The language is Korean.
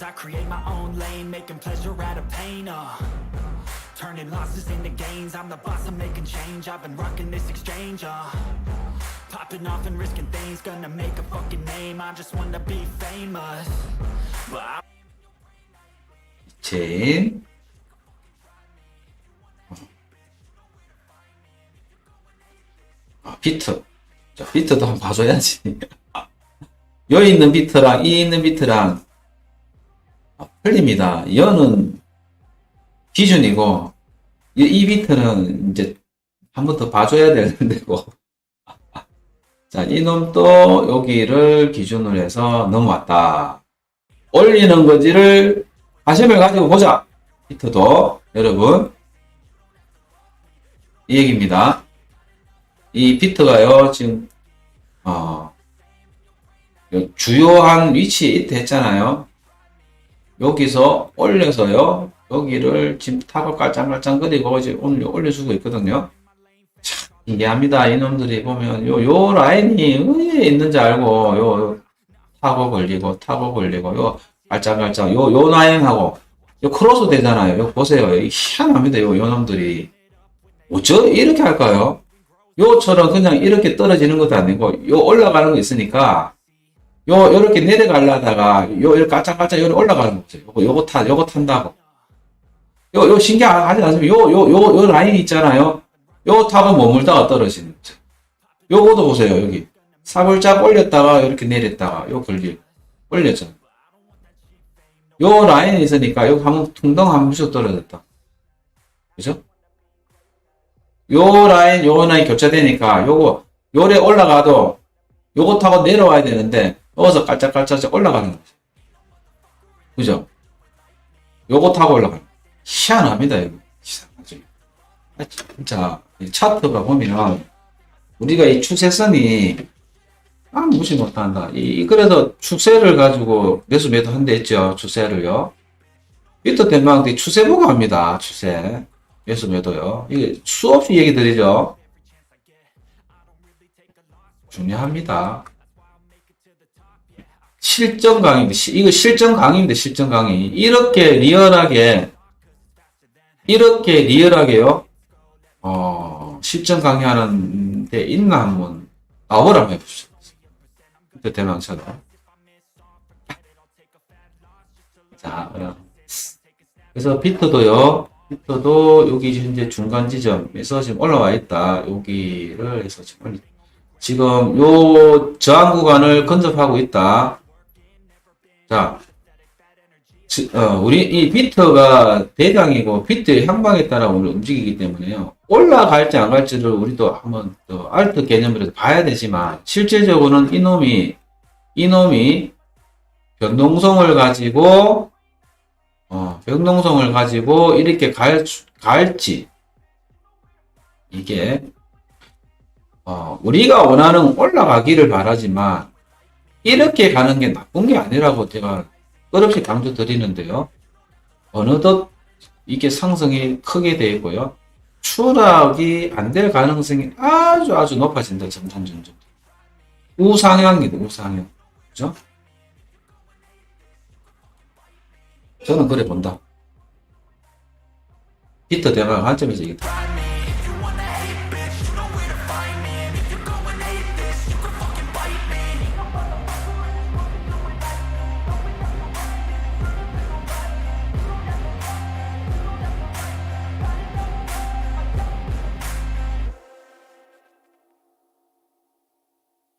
games, I create my own lane, making pleasure out of pain, uh. Turning losses into gains, I'm the boss, I'm making change, I've been rocking this exchange, uh. Popping off and risking things, gonna make a fucking name, I just wanna be famous. But I 체인 아, 비트 자, 비트도 한번 봐줘야지 여기 있는 비트랑 이 있는 비트랑 아, 틀립니다 여는 기준이고 이, 이 비트는 이제 한 번 더 봐줘야 되는데고 자 이놈도 여기를 기준으로 해서 넘어왔다 올리는 거지를 관심을 가지고 보자. 비트도 여러분 이 얘기입니다. 이 비트가요 지금 어요 주요한 위치에 있다 했잖아요. 여기서 올려서요 여기를 지금 타고 깔짱깔짱거리고 이제 오늘 올려주고 있거든요. 참 신기합니다. 이놈들이 보면 요 요 라인이 어디에 있는지 알고 요, 요 타고 걸리고 타고 걸리고 요 깔짝깔짝 요, 요 라인하고 요 크로스 되잖아요. 요 보세요. 이 희한합니다. 요, 요 놈들이. 어쩌 이렇게 할까요? 요처럼 그냥 이렇게 떨어지는 것도 아니고 요 올라가는 거 있으니까 요 요렇게 내려가려다가 요 이렇게 깔짝깔짝 요렇게 올라가는 거 보세요. 요거 요거 타 요거 탄다고. 요 요 신기하지 않습니까? 요요 요 요 라인 있잖아요. 요 타고 머물다가 떨어지는 거죠. 요거도 보세요. 여기 사불짝 올렸다가 이렇게 내렸다가 요 걸리 올렸잖아요. 요 라인이 있으니까 여기 한번 퉁덩 한 번씩 떨어졌다. 그죠? 요 라인, 요 라인 교차되니까 요거, 요래 올라가도 요거 타고 내려와야 되는데 여기서 깔짝깔짝 올라가는 거죠. 그죠? 요거 타고 올라가는 거. 희한합니다, 이거. 이상하죠. 아, 진짜, 이 차트가 보면 우리가 이 추세선이 아, 무시 못한다. 이, 그래서 추세를 가지고 매수 매도 한대 했죠. 추세를요. 비트 대망대 추세 보고 합니다. 추세. 매수 매도요. 이게 수없이 얘기 드리죠. 중요합니다. 실전 강의입니다. 시- 이거 실전 강의입니다. 실전 강의. 이렇게 리얼하게, 이렇게 리얼하게요. 어, 실전 강의하는 데 있나 한번 나오라 한번 해보시죠. 그 대망처럼. 자. 그래서 비트도요, 비트도 여기 현재 중간 지점에서 지금 올라와 있다. 여기를 해서 지금, 지금 요 저항 구간을 근접하고 있다. 자, 지- 어, 우리 이 비트가 대장이고 비트의 향방에 따라 움직이기 때문에요. 올라갈지 안 갈지를 우리도 한번 또 알트 개념으로 봐야 되지만 실제적으로는 이놈이 이놈이 변동성을 가지고 어, 변동성을 가지고 이렇게 갈, 갈지 이게 어, 우리가 원하는 올라가기를 바라지만 이렇게 가는 게 나쁜 게 아니라고 제가 끝없이 강조 드리는데요. 어느덧 이게 상승이 크게 되어 있고요. 추락이 안 될 가능성이 아주 아주 높아진다. 점점 점점. 우상향입니다. 우상향. 그죠? 저는 그래 본다. 비트 대박 관점에서 이게 다